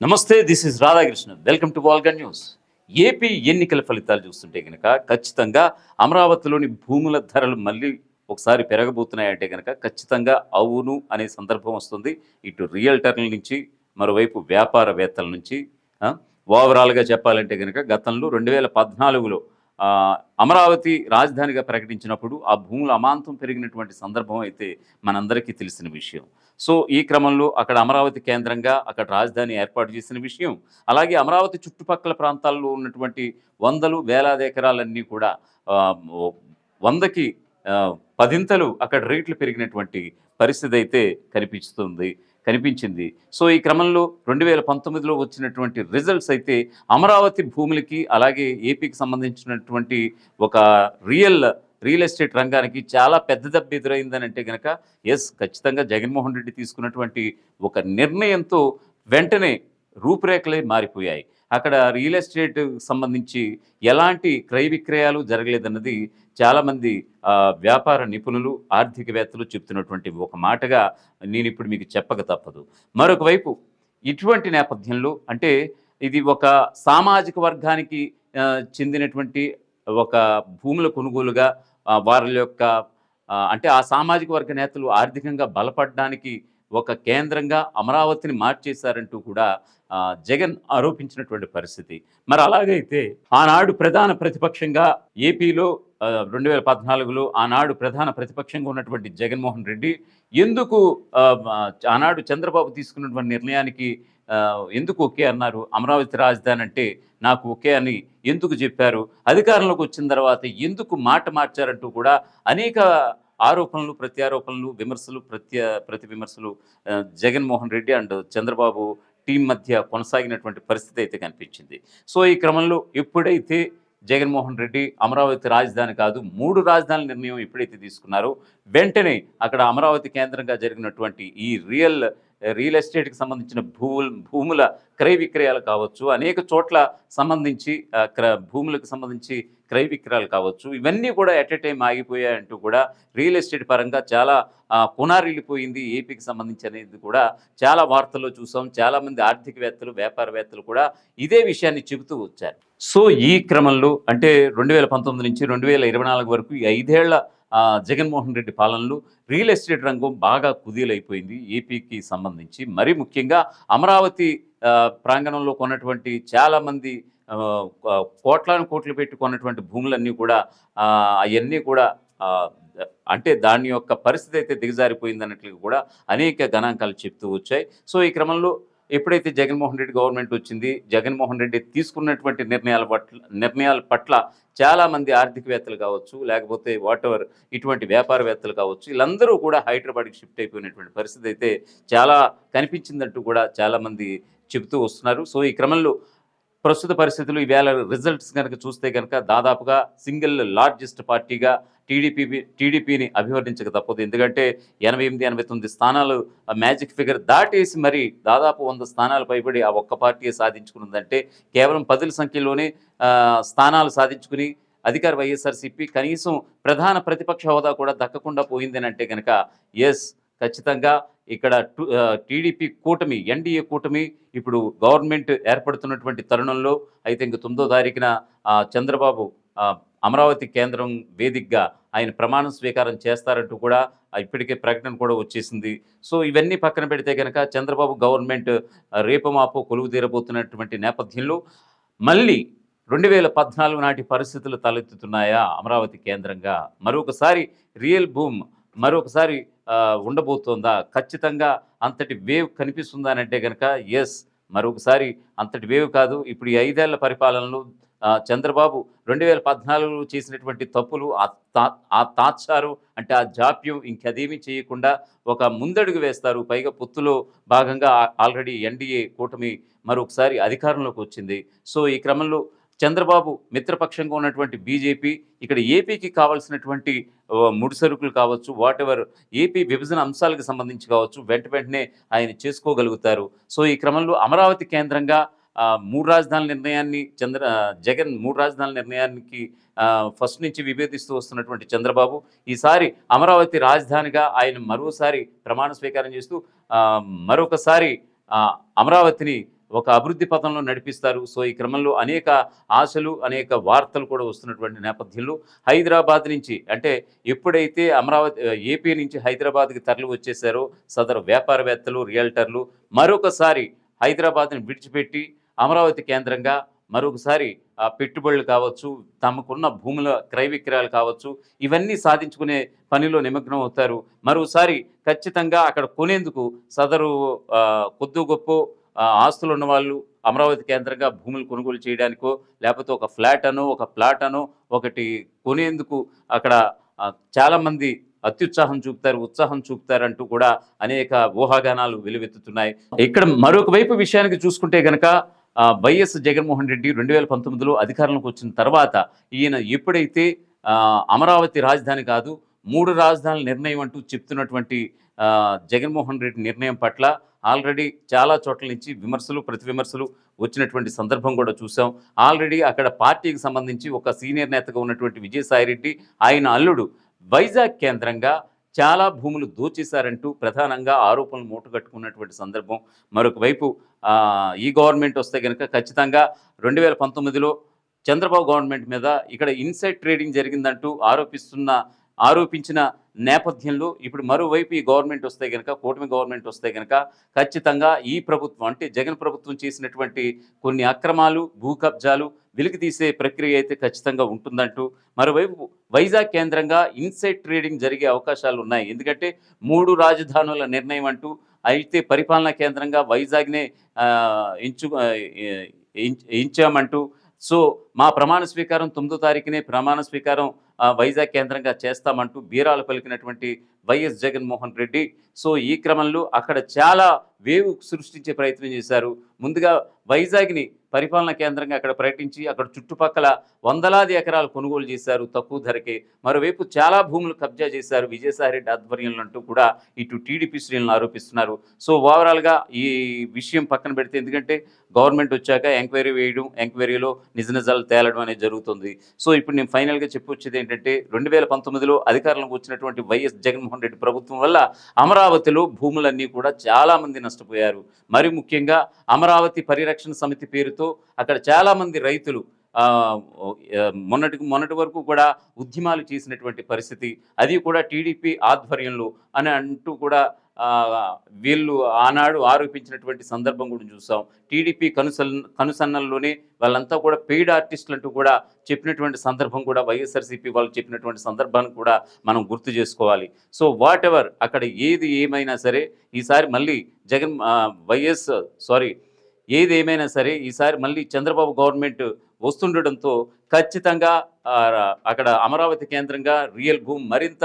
Namaste this is Radhakrishna welcome to Valga news. AP ఎన్నికల ఫలితాలు చూస్తుంటే కనుక ఖచ్చితంగా అమరావతిలోని భూముల ధరలు మళ్ళీ ఒకసారి పెరగబోతున్నాయంటే కనుక ఖచ్చితంగా అవును అనే సందర్భం వస్తుంది. ఇటు రియల్టర్ల నుంచి మరోవైపు వ్యాపారవేత్తల నుంచి ఓవరాల్గా చెప్పాలంటే కనుక గతంలో రెండు వేల పద్నాలుగులో అమరావతి రాజధానిగా ప్రకటించినప్పుడు ఆ భూములు అమాంతం పెరిగినటువంటి సందర్భం అయితే మనందరికీ తెలిసిన విషయం. సో ఈ క్రమంలో అక్కడ అమరావతి కేంద్రంగా అక్కడ రాజధాని ఏర్పాటు చేసిన విషయం అలాగే అమరావతి చుట్టుపక్కల ప్రాంతాల్లో ఉన్నటువంటి వందలు వేలాది ఎకరాలన్నీ కూడా వందకి పదింతలు అక్కడ రేట్లు పెరిగినటువంటి పరిస్థితి అయితే కనిపిస్తుంది కనిపించింది. సో ఈ క్రమంలో రెండు వేల పంతొమ్మిదిలో వచ్చినటువంటి రిజల్ట్స్ అయితే అమరావతి భూములకి అలాగే ఏపీకి సంబంధించినటువంటి ఒక రియల్ రియల్ ఎస్టేట్ రంగానికి చాలా పెద్ద దెబ్బ ఎదురైందని అంటే కనుక ఎస్ ఖచ్చితంగా జగన్మోహన్ రెడ్డి తీసుకున్నటువంటి ఒక నిర్ణయంతో వెంటనే రూపురేఖలే మారిపోయాయి. అక్కడ రియల్ ఎస్టేట్ సంబంధించి ఎలాంటి క్రయ విక్రయాలు జరగలేదన్నది చాలామంది వ్యాపార నిపుణులు ఆర్థికవేత్తలు చెప్తున్నటువంటి ఒక మాటగా నేను ఇప్పుడు మీకు చెప్పక తప్పదు. మరొక వైపు ఇటువంటి నేపథ్యంలో అంటే ఇది ఒక సామాజిక వర్గానికి చెందినటువంటి ఒక భూముల కొనుగోలుగా వారి యొక్క అంటే ఆ సామాజిక వర్గ నేతలు ఆర్థికంగా బలపడడానికి ఒక కేంద్రంగా అమరావతిని మార్చేశారంటూ కూడా జగన్ ఆరోపించినటువంటి పరిస్థితి. మరి అలాగైతే ఆనాడు ప్రధాన ప్రతిపక్షంగా ఏపీలో రెండు వేల పద్నాలుగులో ఆనాడు ప్రధాన ప్రతిపక్షంగా ఉన్నటువంటి జగన్మోహన్ రెడ్డి ఎందుకు ఆనాడు చంద్రబాబు తీసుకున్నటువంటి నిర్ణయానికి ఎందుకు ఓకే అన్నారు? అమరావతి రాజధాని అంటే నాకు ఓకే అని ఎందుకు చెప్పారు? అధికారంలోకి వచ్చిన తర్వాత ఎందుకు మాట మార్చారంటూ కూడా అనేక ఆరోపణలు ప్రత్యారోపణలు విమర్శలు ప్రత్య ప్రతి విమర్శలు జగన్మోహన్ రెడ్డి అండ్ చంద్రబాబు టీం మధ్య కొనసాగినటువంటి పరిస్థితి అయితే కనిపించింది. సో ఈ క్రమంలో ఎప్పుడైతే జగన్మోహన్ రెడ్డి అమరావతి రాజధాని కాదు మూడు రాజధానుల నిర్ణయం ఎప్పుడైతే తీసుకున్నారో. వెంటనే అక్కడ అమరావతి కేంద్రంగా జరిగినటువంటి ఈ రియల్ రియల్ ఎస్టేట్కి సంబంధించిన భూములు భూముల క్రయ విక్రయాలు కావచ్చు అనేక చోట్ల సంబంధించి భూములకు సంబంధించి క్రయ విక్రయాలు కావచ్చు ఇవన్నీ కూడా ఎట్ ఎ టైం ఆగిపోయాయంటూ కూడా రియల్ ఎస్టేట్ పరంగా చాలా పునారిల్లిపోయింది ఏపీకి సంబంధించి అనేది కూడా చాలా వార్తల్లో చూసాం. చాలామంది ఆర్థికవేత్తలు వ్యాపారవేత్తలు కూడా ఇదే విషయాన్ని చెబుతూ వచ్చారు. సో ఈ క్రమంలో అంటే రెండు వేల పంతొమ్మిది నుంచి రెండు వేల ఇరవై నాలుగు వరకు ఈ ఐదేళ్ళ జగన్మోహన్ రెడ్డి పాలనలో రియల్ ఎస్టేట్ రంగం బాగా కుదీలైపోయింది ఏపీకి సంబంధించి. మరీ ముఖ్యంగా అమరావతి ప్రాంగణంలో కొన్నటువంటి చాలామంది కోట్లాను కోట్లు పెట్టుకున్నటువంటి భూములన్నీ కూడా అవన్నీ కూడా అంటే దాని యొక్క పరిస్థితి అయితే దిగజారిపోయింది అన్నట్లు కూడా అనేక గణాంకాలు చెప్తూ వచ్చాయి. సో ఈ క్రమంలో ఎప్పుడైతే జగన్మోహన్ రెడ్డి గవర్నమెంట్ వచ్చింది జగన్మోహన్ రెడ్డి తీసుకున్నటువంటి నిర్ణయాల పట్ల నిర్ణయాల పట్ల చాలామంది ఆర్థికవేత్తలు కావచ్చు లేకపోతే వాట్ ఎవర్ ఇటువంటి వ్యాపారవేత్తలు కావచ్చు వీళ్ళందరూ కూడా హైదరాబాద్కి షిఫ్ట్ అయిపోయినటువంటి పరిస్థితి అయితే చాలా కనిపించిందంటూ కూడా చాలామంది చెబుతూ వస్తున్నారు. సో ఈ క్రమంలో ప్రస్తుత పరిస్థితులు ఈవేళ రిజల్ట్స్ కనుక చూస్తే కనుక దాదాపుగా సింగిల్ లార్జెస్ట్ పార్టీగా టీడీపీ టీడీపీని అభివర్ణించక తప్పదు. ఎందుకంటే ఎనభై ఎనిమిది ఎనభై తొమ్మిది స్థానాలు మ్యాజిక్ ఫిగర్ దాటేసి మరి దాదాపు వంద స్థానాలు పైబడి ఆ ఒక్క పార్టీ సాధించుకున్నదంటే కేవలం పదుల సంఖ్యలోనే స్థానాలు సాధించుకుని అధికార వైఎస్ఆర్సీపీ కనీసం ప్రధాన ప్రతిపక్ష హోదా కూడా దక్కకుండా పోయిందని అంటే కనుక ఎస్ ఖచ్చితంగా ఇక్కడ టీడీపీ కూటమి ఎన్డీఏ కూటమి ఇప్పుడు గవర్నమెంట్ ఏర్పడుతున్నటువంటి తరుణంలో అయితే ఇంక తొమ్మిదో తారీఖున చంద్రబాబు అమరావతి కేంద్రం వేదికగా ఆయన ప్రమాణ స్వీకారం చేస్తారంటూ కూడా ఇప్పటికే ప్రకటన కూడా వచ్చేసింది. సో ఇవన్నీ పక్కన పెడితే కనుక చంద్రబాబు గవర్నమెంట్ రేపు మాపో కొలువు తీరబోతున్నటువంటి నేపథ్యంలో మళ్ళీ రెండు వేల పద్నాలుగు నాటి పరిస్థితులు తలెత్తుతున్నాయా అమరావతి కేంద్రంగా? మరొకసారి రియల్ భూమ్ మరొకసారి ఉండబోతోందా? ఖచ్చితంగా అంతటి వేవ్ కనిపిస్తుందా అని అంటే కనుక ఎస్ మరొకసారి అంతటి వేవ్ కాదు. ఇప్పుడు ఈ ఐదేళ్ళ పరిపాలనలో చంద్రబాబు రెండు వేల పద్నాలుగులో చేసినటువంటి తప్పులు ఆ తా- ఆ తాత్సారు అంటే ఆ జాప్యం ఇంకదేమీ చేయకుండా ఒక ముందడుగు వేస్తారు. పైగా పొత్తులో భాగంగా ఆల్రెడీ ఎన్డీఏ కూటమి మరొకసారి అధికారంలోకి వచ్చింది. సో ఈ క్రమంలో చంద్రబాబు మిత్రపక్షంగా ఉన్నటువంటి బీజేపీ ఇక్కడ ఏపీకి కావాల్సినటువంటి ముడి సరుకులు కావచ్చు వాట్ ఎవర్ ఏపీ విభజన అంశాలకు సంబంధించి కావచ్చు వెంట వెంటనే ఆయన చేసుకోగలుగుతారు. సో ఈ క్రమంలో అమరావతి కేంద్రంగా మూడు రాజధానుల నిర్ణయాన్ని చంద్ర జగన్ మూడు రాజధానుల నిర్ణయానికి ఫస్ట్ నుంచి విభేదిస్తూ వస్తున్నటువంటి చంద్రబాబు ఈసారి అమరావతి రాజధానిగా ఆయన మరోసారి ప్రమాణ స్వీకారం చేస్తూ మరొకసారి అమరావతిని ఒక అభివృద్ధి పథంలో నడిపిస్తారు. సో ఈ క్రమంలో అనేక ఆశలు అనేక వార్తలు కూడా వస్తున్నటువంటి నేపథ్యంలో హైదరాబాద్ నుంచి అంటే ఎప్పుడైతే అమరావతి ఏపీ నుంచి హైదరాబాద్కి తరలి వచ్చేసారో సదరు వ్యాపారవేత్తలు రియల్టర్లు మరొకసారి హైదరాబాద్ని విడిచిపెట్టి అమరావతి కేంద్రంగా మరొకసారి పెట్టుబడులు కావచ్చు తమకున్న భూముల క్రయ విక్రయాలు కావచ్చు ఇవన్నీ సాధించుకునే పనిలో నిమగ్నం అవుతారు. మరోసారి ఖచ్చితంగా అక్కడ కొనేందుకు సదరు కొద్దు గొప్ప ఆస్తులు ఉన్న వాళ్ళు అమరావతి కేంద్రంగా భూములు కొనుగోలు చేయడానికో లేకపోతే ఒక ఫ్లాట్ అనో ఒక ప్లాట్ అనో ఒకటి కొనేందుకు అక్కడ చాలామంది అత్యుత్సాహం చూపుతారు ఉత్సాహం చూపుతారంటూ కూడా అనేక ఊహాగానాలు వెలువెత్తుతున్నాయి. ఇక్కడ మరొక వైపు విషయానికి చూసుకుంటే గనక వైఎస్ జగన్మోహన్ రెడ్డి రెండు వేల పంతొమ్మిదిలో అధికారంలోకి వచ్చిన తర్వాత ఈయన ఎప్పుడైతే అమరావతి రాజధాని కాదు మూడు రాజధానుల నిర్ణయం అంటూ చెప్తున్నటువంటి జగన్మోహన్ రెడ్డి నిర్ణయం పట్ల ఆల్రెడీ చాలా చోట్ల నుంచి విమర్శలు ప్రతి విమర్శలు వచ్చినటువంటి సందర్భం కూడా చూసాం ఆల్రెడీ అక్కడ పార్టీకి సంబంధించి ఒక సీనియర్ నేతగా ఉన్నటువంటి విజయసాయిరెడ్డి ఆయన అల్లుడు వైజాగ్ కేంద్రంగా చాలా భూములు దోచేశారంటూ ప్రధానంగా ఆరోపణలు మూటగట్టుకున్నటువంటి సందర్భం. మరొకవైపు ఈ గవర్నమెంట్ వస్తే కనుక ఖచ్చితంగా రెండు వేల పంతొమ్మిదిలో చంద్రబాబు గవర్నమెంట్ మీద ఇక్కడ ఇన్సైడ్ ట్రేడింగ్ జరిగిందంటూ ఆరోపిస్తున్న ఆరోపించిన నేపథ్యంలో ఇప్పుడు మరోవైపు ఈ గవర్నమెంట్ వస్తే కనుక కూటమి గవర్నమెంట్ వస్తే కనుక ఖచ్చితంగా ఈ ప్రభుత్వం అంటే జగన్ ప్రభుత్వం చేసినటువంటి కొన్ని అక్రమాలు భూ కబ్జాలు వెలికి తీసే ప్రక్రియ అయితే ఖచ్చితంగా ఉంటుందంటూ మరోవైపు వైజాగ్ కేంద్రంగా ఇన్సైడ్ ట్రేడింగ్ జరిగే అవకాశాలు ఉన్నాయి. ఎందుకంటే మూడు రాజధానుల నిర్ణయం అంటూ అయితే పరిపాలనా కేంద్రంగా వైజాగ్నే ఎంచు ఎంచామంటూ సో మా ప్రమాణ స్వీకారం తొమ్మిదో తారీఖునే ప్రమాణ స్వీకారం వైజాగ్ కేంద్రంగా చేస్తామంటూ బీరాలు పలికినటువంటి వైఎస్ జగన్మోహన్ రెడ్డి. సో ఈ క్రమంలో అక్కడ చాలా వేవు సృష్టించే ప్రయత్నం చేశారు. ముందుగా వైజాగ్ని పరిపాలనా కేంద్రంగా అక్కడ ప్రకటించి అక్కడ చుట్టుపక్కల వందలాది ఎకరాలు కొనుగోలు చేశారు తక్కువ ధరకే. మరోవైపు చాలా భూములు కబ్జా చేశారు విజయసాయిరెడ్డి ఆధ్వర్యంలో అంటూ కూడా ఇటు టీడీపీ శ్రేణులను ఆరోపిస్తున్నారు. సో ఓవరాల్గా ఈ విషయం పక్కన పెడితే ఎందుకంటే గవర్నమెంట్ వచ్చాక ఎంక్వైరీ వేయడం ఎంక్వైరీలో నిజ నిజాలు తేలడం అనేది జరుగుతుంది. సో ఇప్పుడు నేను ఫైనల్గా చెప్పొచ్చేది ఏంటంటే రెండు వేల పంతొమ్మిదిలో అధికారంలోకి వచ్చినటువంటి వైఎస్ జగన్మోహన్ రెడ్డి ప్రభుత్వం వల్ల అమరావతిలో భూములన్నీ కూడా చాలామంది నష్టపోయారు. మరి ముఖ్యంగా అమరావతి పరిరక్షణ సమితి పేరుతో అక్కడ చాలామంది రైతులు మొన్నటి మొన్నటి వరకు కూడా ఉద్యమాలు చేసినటువంటి పరిస్థితి అది కూడా టీడీపీ ఆధ్వర్యంలో అని అంటూ కూడా వీళ్ళు ఆనాడు ఆరోపించినటువంటి సందర్భం కూడా చూసాం. టీడీపీ కనుసల్ కనుసన్నల్లోనే వాళ్ళంతా కూడా పెయిడ్ ఆర్టిస్టులు అంటూ కూడా చెప్పినటువంటి సందర్భం కూడా వైఎస్ఆర్సీపీ వాళ్ళు చెప్పినటువంటి సందర్భాన్ని కూడా మనం గుర్తు చేసుకోవాలి. సో వాట్ ఎవర్ అక్కడ ఏది ఏమైనా సరే ఈసారి మళ్ళీ జగన్ వైఎస్ సారీ ఏది ఏమైనా సరే ఈసారి మళ్ళీ చంద్రబాబు గవర్నమెంట్ వస్తుండడంతో ఖచ్చితంగా అక్కడ అమరావతి కేంద్రంగా రియల్ భూమి మరింత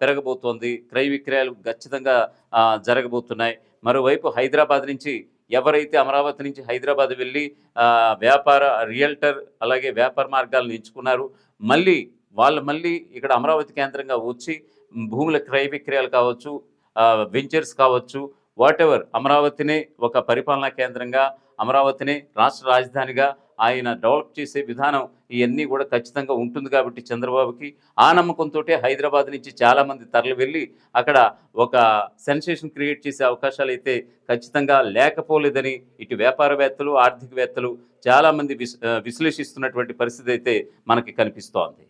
పెరగబోతోంది. క్రయ విక్రయాలు ఖచ్చితంగా జరగబోతున్నాయి. మరోవైపు హైదరాబాద్ నుంచి ఎవరైతే అమరావతి నుంచి హైదరాబాద్ వెళ్ళి వ్యాపార రియల్టర్ అలాగే వ్యాపార మార్గాలను ఎంచుకున్నారు మళ్ళీ వాళ్ళు మళ్ళీ ఇక్కడ అమరావతి కేంద్రంగా వచ్చి భూముల క్రయ విక్రయాలు కావచ్చు వెంచర్స్ కావచ్చు వాటెవర్ అమరావతిని అమరావతినే ఒక పరిపాలనా కేంద్రంగా అమరావతిని రాష్ట్ర రాజధానిగా ఆయన డెవలప్ చేసే విధానం ఇవన్నీ కూడా ఖచ్చితంగా ఉంటుంది కాబట్టి చంద్రబాబుకి. ఆ నమ్మకంతో హైదరాబాద్ నుంచి చాలామంది తరలి వెళ్ళి అక్కడ ఒక సెన్సేషన్ క్రియేట్ చేసే అవకాశాలు అయితే ఖచ్చితంగా లేకపోలేదని ఇటు వ్యాపారవేత్తలు ఆర్థికవేత్తలు చాలామంది విశ్లేషిస్తున్నటువంటి పరిస్థితి అయితే మనకి కనిపిస్తోంది.